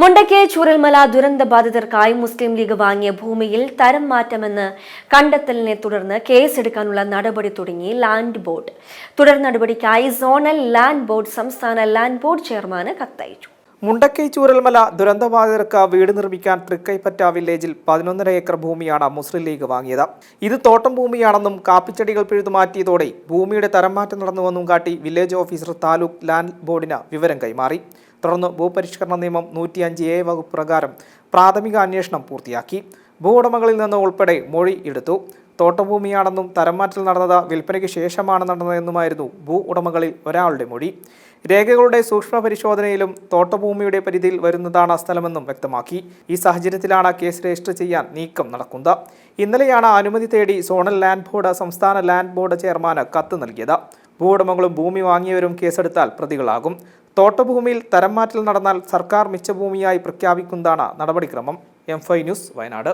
മുണ്ടക്കെ ചൂരൽമല ദുരന്ത ബാധിതർക്കായി മുസ്ലിം ലീഗ് വാങ്ങിയ ഭൂമിയിൽ തരം മാറ്റമെന്ന് കണ്ടെത്തലിനെ തുടർന്ന് കേസെടുക്കാനുള്ള നടപടി തുടങ്ങി ലാൻഡ് ബോർഡ്. തുടർ നടപടിക്കായി സോണൽ ലാൻഡ് ബോർഡ് സംസ്ഥാന ലാൻഡ് ബോർഡ് ചെയർമാന് കത്തയച്ചു. മുണ്ടക്കൈ ചൂരൽമല ദുരന്തബാധിതർക്ക് വീട് നിർമ്മിക്കാൻ തൃക്കൈപ്പറ്റ വില്ലേജിൽ പതിനൊന്നര ഏക്കർ ഭൂമിയാണ് മുസ്ലിം ലീഗ് വാങ്ങിയത്. ഇത് തോട്ടം ഭൂമിയാണെന്നും കാപ്പിച്ചെടികൾ പിഴുതുമാറ്റിയതോടെ ഭൂമിയുടെ തരംമാറ്റം നടന്നുവെന്നും കാട്ടി വില്ലേജ് ഓഫീസർ താലൂക്ക് ലാൻഡ് ബോർഡിന് വിവരം കൈമാറി. തുടർന്ന് ഭൂപരിഷ്കരണ നിയമം നൂറ്റിയഞ്ച് എ വകുപ്പ് പ്രകാരം പ്രാഥമിക അന്വേഷണം പൂർത്തിയാക്കി. ഭൂ ഉടമകളിൽ നിന്ന് ഉൾപ്പെടെ മൊഴി എടുത്തു. തോട്ടഭൂമിയാണെന്നും തരംമാറ്റൽ നടന്നത് വിൽപ്പനയ്ക്ക് ശേഷമാണ് നടന്നതെന്നുമായിരുന്നു ഭൂ ഉടമകളിൽ ഒരാളുടെ മൊഴി. രേഖകളുടെ സൂക്ഷ്മ പരിശോധനയിലും തോട്ടഭൂമിയുടെ പരിധിയിൽ വരുന്നതാണ് സ്ഥലമെന്നും വ്യക്തമാക്കി. ഈ സാഹചര്യത്തിലാണ് കേസ് രജിസ്റ്റർ ചെയ്യാൻ നീക്കം നടക്കുന്നത്. ഇന്നലെയാണ് അനുമതി തേടി സോണൽ ലാൻഡ് ബോർഡ് സംസ്ഥാന ലാൻഡ് ബോർഡ് ചെയർമാന് കത്ത് നൽകിയത്. ഭൂ ഉടമകളും ഭൂമി വാങ്ങിയവരും കേസെടുത്താൽ പ്രതികളാകും. തോട്ടഭൂമിയിൽ തരംമാറ്റൽ നടന്നാൽ സർക്കാർ മിച്ചഭൂമിയായി പ്രഖ്യാപിക്കുന്നതാണ് നടപടിക്രമം. M Fi news Wayanad.